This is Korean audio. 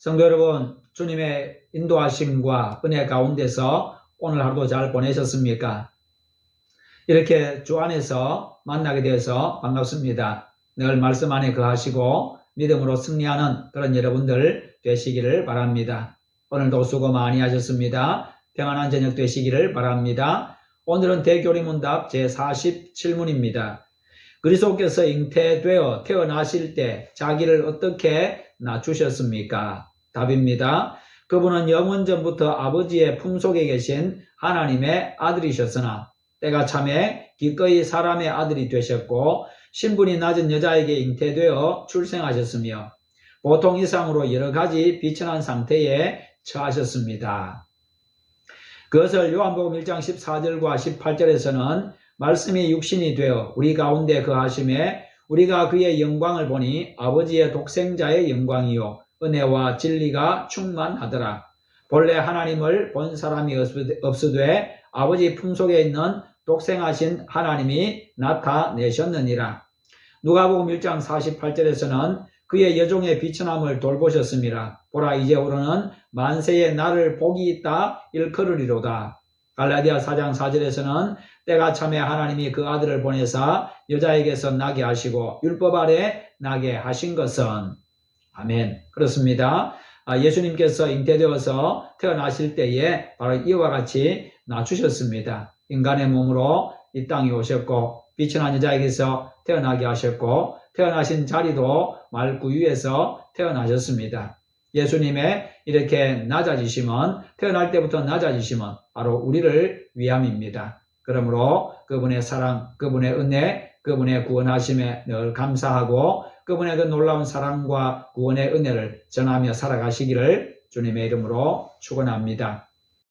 성도 여러분, 주님의 인도하심과 은혜 가운데서 오늘 하루도 잘 보내셨습니까? 이렇게 주 안에서 만나게 되어서 반갑습니다. 늘 말씀 안에 거하시고 믿음으로 승리하는 그런 여러분들 되시기를 바랍니다. 오늘도 수고 많이 하셨습니다. 평안한 저녁 되시기를 바랍니다. 오늘은 대교리 문답 제47문입니다. 그리스도께서 잉태되어 태어나실 때 자기를 어떻게 낮추셨습니까? 답입니다. 그분은 영원 전부터 아버지의 품속에 계신 하나님의 아들이셨으나 때가 참에 기꺼이 사람의 아들이 되셨고 신분이 낮은 여자에게 잉태되어 출생하셨으며 보통 이상으로 여러 가지 비천한 상태에 처하셨습니다. 그것을 요한복음 1장 14절과 18절에서는 말씀이 육신이 되어 우리 가운데 거하심에 우리가 그의 영광을 보니 아버지의 독생자의 영광이요 은혜와 진리가 충만하더라. 본래 하나님을 본 사람이 없으되 아버지 품속에 있는 독생하신 하나님이 나타내셨느니라. 누가복음 1장 48절에서는 그의 여종의 비천함을 돌보셨습니다. 보라 이제부로는 만세의 나를 복이 있다 일컬으리로다. 갈라디아 4장 4절에서는 때가 참에 하나님이 그 아들을 보내사 여자에게서 나게 하시고 율법 아래 나게 하신 것은 아멘 그렇습니다. 아, 예수님께서 잉태되어서 태어나실 때에 바로 이와 같이 낮추셨습니다. 인간의 몸으로 이 땅에 오셨고 비천한 여자에게서 태어나게 하셨고 태어나신 자리도 말구유에서 태어나셨습니다. 예수님의 이렇게 낮아지심은 태어날 때부터 낮아지심은 바로 우리를 위함입니다. 그러므로 그분의 사랑, 그분의 은혜, 그분의 구원하심에 늘 감사하고 그분의 그 놀라운 사랑과 구원의 은혜를 전하며 살아가시기를 주님의 이름으로 축원합니다.